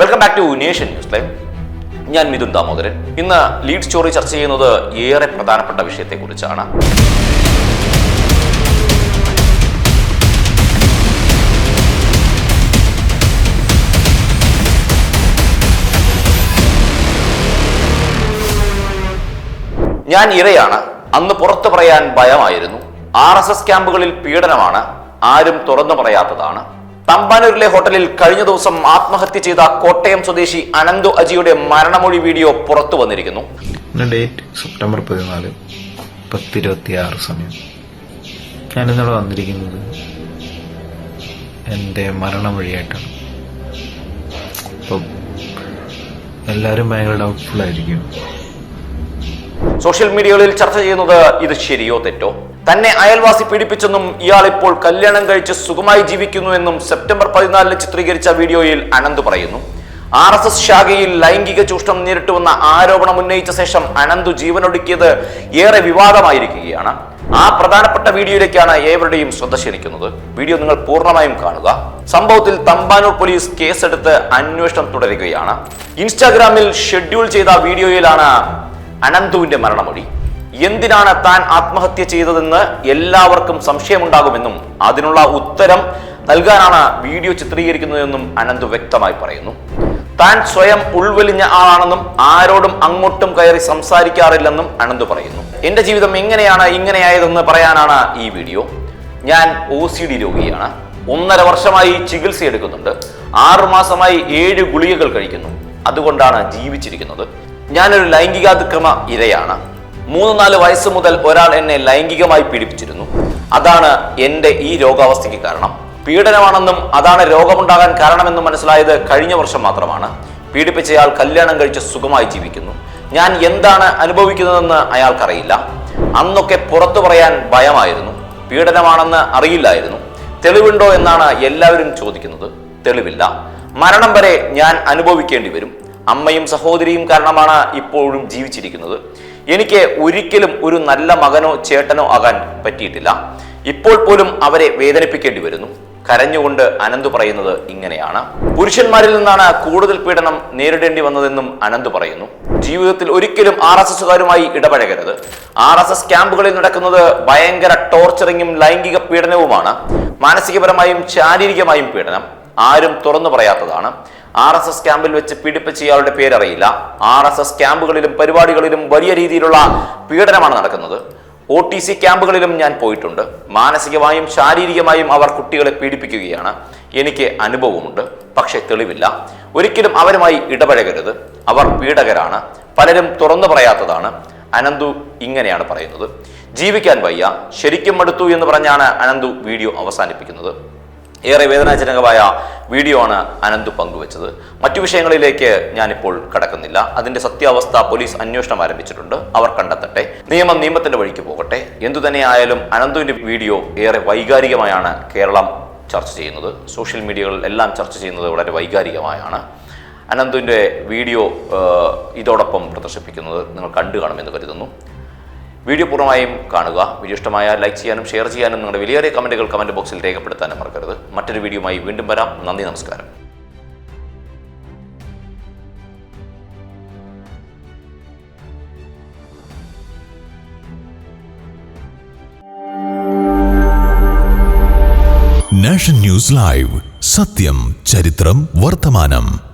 Welcome back to nation news live ഞാൻ മിഥുൻ ദാമോദരൻ. ഇന്ന് lead story ചർച്ച ചെയ്യുന്നത് ഏറെ പ്രധാനപ്പെട്ട വിഷയത്തെക്കുറിച്ചാണ്. ഞാൻ ഇരയാണ്. അന്ന് പുറത്തു പറയാൻ ഭയമായിരുന്നു. ആർ എസ് എസ് ക്യാമ്പുകളിൽ പീഡനമാണ്. ആരും തുറന്നു പറയാത്തതാണ്. തമ്പാനൂരിലെ ഹോട്ടലിൽ കഴിഞ്ഞ ദിവസം ആത്മഹത്യ ചെയ്ത കോട്ടയം സ്വദേശി അനന്തു അജിയുടെ മരണമൊഴി വീഡിയോ പുറത്തു വന്നിരിക്കുന്നു. ഡേറ്റ് സെപ്റ്റംബർ പതിനാല് പത്തിരുപത്തി ആറ് സമയം. ഞാനിന്നിവിടെ വന്നിരിക്കുന്നത് എന്റെ മരണം വഴിയായിട്ടാണ് അപ്പം എല്ലാവരും ഭയങ്കര ഡൗട്ട്ഫുൾ സോഷ്യൽ മീഡിയകളിൽ ചർച്ച ചെയ്യുന്നത് ഇത് ശരിയോ തെറ്റോ? തന്നെ അയൽവാസി പീഡിപ്പിച്ചെന്നും ഇയാൾ ഇപ്പോൾ കല്യാണം കഴിച്ച് സുഖമായി ജീവിക്കുന്നുവെന്നും സെപ്റ്റംബർ പതിനാലിന് ചിത്രീകരിച്ച വീഡിയോയിൽ അനന്ത് പറയുന്നു. ആർ എസ് എസ് ശാഖയിൽ ലൈംഗിക ചൂഷണം നേരിട്ടുവെന്ന ആരോപണം ഉന്നയിച്ച ശേഷം അനന്തു ജീവനൊടുക്കിയത് ഏറെ വിവാദമായിരിക്കുകയാണ്. ആ പ്രധാനപ്പെട്ട വീഡിയോയിലേക്കാണ് ഏവരുടെയും ശ്രദ്ധ ക്ഷണിക്കുന്നത്. വീഡിയോ നിങ്ങൾ പൂർണമായും കാണുക. സംഭവത്തിൽ തമ്പാനൂർ പോലീസ് കേസെടുത്ത് അന്വേഷണം തുടരുകയാണ്. ഇൻസ്റ്റാഗ്രാമിൽ ഷെഡ്യൂൾ ചെയ്ത വീഡിയോയിലാണ് അനന്തുവിന്റെ മരണമൊഴി. എന്തിനാണ് താൻ ആത്മഹത്യ ചെയ്തതെന്ന് എല്ലാവർക്കും സംശയമുണ്ടാകുമെന്നും അതിനുള്ള ഉത്തരം നൽകാനാണ് വീഡിയോ ചിത്രീകരിക്കുന്നതെന്നും അനന്തു വ്യക്തമായി പറയുന്നു. താൻ സ്വയം ഉൾവലിഞ്ഞ ആളാണെന്നും ആരോടും അങ്ങോട്ടും കയറി സംസാരിക്കാറില്ലെന്നും അനന്തു പറയുന്നു. എന്റെ ജീവിതം എങ്ങനെയാണ് ഇങ്ങനെയായതെന്ന് പറയാനാണ് ഈ വീഡിയോ. ഞാൻ ഒ സി ഡി രോഗിയാണ്. ഒന്നര വർഷമായി ചികിത്സ എടുക്കുന്നുണ്ട്. ആറുമാസമായി ഏഴ് ഗുളികകൾ കഴിക്കുന്നു. അതുകൊണ്ടാണ് ജീവിച്ചിരിക്കുന്നത്. ഞാനൊരു ലൈംഗികാതിക്രമ ഇരയാണ്. മൂന്ന് നാല് വയസ്സ് മുതൽ ഒരാൾ എന്നെ ലൈംഗികമായി പീഡിപ്പിച്ചിരുന്നു. അതാണ് എന്റെ ഈ രോഗാവസ്ഥയ്ക്ക് കാരണം. പീഡനമാണെന്നും അതാണ് രോഗമുണ്ടാകാൻ കാരണമെന്നും മനസ്സിലായത് കഴിഞ്ഞ വർഷം മാത്രമാണ്. പീഡിപ്പിച്ചയാൾ കല്യാണം കഴിച്ച് സുഖമായി ജീവിക്കുന്നു. ഞാൻ എന്താണ് അനുഭവിക്കുന്നതെന്ന് അയാൾക്കറിയില്ല. അന്നൊക്കെ പുറത്തു പറയാൻ ഭയമായിരുന്നു. പീഡനമാണെന്ന് അറിയില്ലായിരുന്നു. തെളിവുണ്ടോ എന്നാണ് എല്ലാവരും ചോദിക്കുന്നത്. തെളിവില്ല. മരണം വരെ ഞാൻ അനുഭവിക്കേണ്ടി വരും. അമ്മയും സഹോദരിയും കാരണമാണ് ഇപ്പോഴും ജീവിച്ചിരിക്കുന്നത്. എനിക്ക് ഒരിക്കലും ഒരു നല്ല മകനോ ചേട്ടനോ ആകാൻ പറ്റിയിട്ടില്ല. ഇപ്പോൾ പോലും അവരെ വേദനിപ്പിക്കേണ്ടി വരുന്നു. കരഞ്ഞുകൊണ്ട് അനന്ത് പറയുന്നത് ഇങ്ങനെയാണ്. പുരുഷന്മാരിൽ നിന്നാണ് കൂടുതൽ പീഡനം നേരിടേണ്ടി വന്നതെന്നും അനന്ത് പറയുന്നു. ജീവിതത്തിൽ ഒരിക്കലും ആർ എസ് എസുകാരുമായി ഇടപഴകരുത്. ആർ എസ് എസ് ക്യാമ്പുകളിൽ നടക്കുന്നത് ഭയങ്കര ടോർച്ചറിങ്ങും ലൈംഗിക പീഡനവുമാണ്. മാനസികപരമായും ശാരീരികമായും പീഡനം. ആരും തുറന്നു പറയാത്തതാണ്. ആർ എസ് എസ് ക്യാമ്പിൽ വെച്ച് പീഡിപ്പിച്ച ഇയാളുടെ പേരറിയില്ല. ആർ എസ് എസ് ക്യാമ്പുകളിലും പരിപാടികളിലും വലിയ രീതിയിലുള്ള പീഡനമാണ് നടക്കുന്നത്. ഒ ടി സി ക്യാമ്പുകളിലും ഞാൻ പോയിട്ടുണ്ട്. മാനസികമായും ശാരീരികമായും അവർ കുട്ടികളെ പീഡിപ്പിക്കുകയാണ്. എനിക്ക് അനുഭവമുണ്ട്. പക്ഷേ തെളിവില്ല. ഒരിക്കലും അവരുമായി ഇടപഴകരുത്. അവർ പീഡകരാണ്. പലരും തുറന്നു പറയാത്തതാണ്. അനന്തു ഇങ്ങനെയാണ് പറയുന്നത്. ജീവിക്കാൻ വയ്യ. ശരിക്കും മടുത്തു എന്ന് പറഞ്ഞാണ് അനന്തു വീഡിയോ അവസാനിപ്പിക്കുന്നത്. ഏറെ വേദനാജനകമായ വീഡിയോ ആണ് അനന്ത് പങ്കുവച്ചത്. മറ്റു വിഷയങ്ങളിലേക്ക് ഞാനിപ്പോൾ കടക്കുന്നില്ല. അതിന്റെ സത്യാവസ്ഥ പോലീസ് അന്വേഷണം ആരംഭിച്ചിട്ടുണ്ട്. അവർ കണ്ടെത്തട്ടെ. നിയമം നിയമത്തിന്റെ വഴിക്ക് പോകട്ടെ. എന്തു തന്നെയായാലും അനന്തുവിന്റെ വീഡിയോ ഏറെ വൈകാരികമായാണ് കേരളം ചർച്ച ചെയ്യുന്നത്. സോഷ്യൽ മീഡിയകളിൽ എല്ലാം ചർച്ച ചെയ്യുന്നത് വളരെ വൈകാരികമായാണ്. അനന്തുവിന്റെ വീഡിയോ ഇതോടൊപ്പം പ്രദർശിപ്പിക്കുന്നത് നിങ്ങൾ കണ്ടു കാണുമെന്ന് കരുതുന്നു. വീഡിയോ പൂർണമായും കാണുക. വീഡിയോ ഇഷ്ടമായ ലൈക്ക് ചെയ്യാനും ഷെയർ ചെയ്യാനും നിങ്ങളുടെ വിലയേറിയ കമന്റുകൾ കമന്റ് ബോക്സിൽ രേഖപ്പെടുത്താനും മറക്കരുത്. മറ്റൊരു വീഡിയോയുമായി വീണ്ടും വരാം. നന്ദി നമസ്കാരം. Nation news live. സത്യം ചരിത്രം വർത്തമാനം.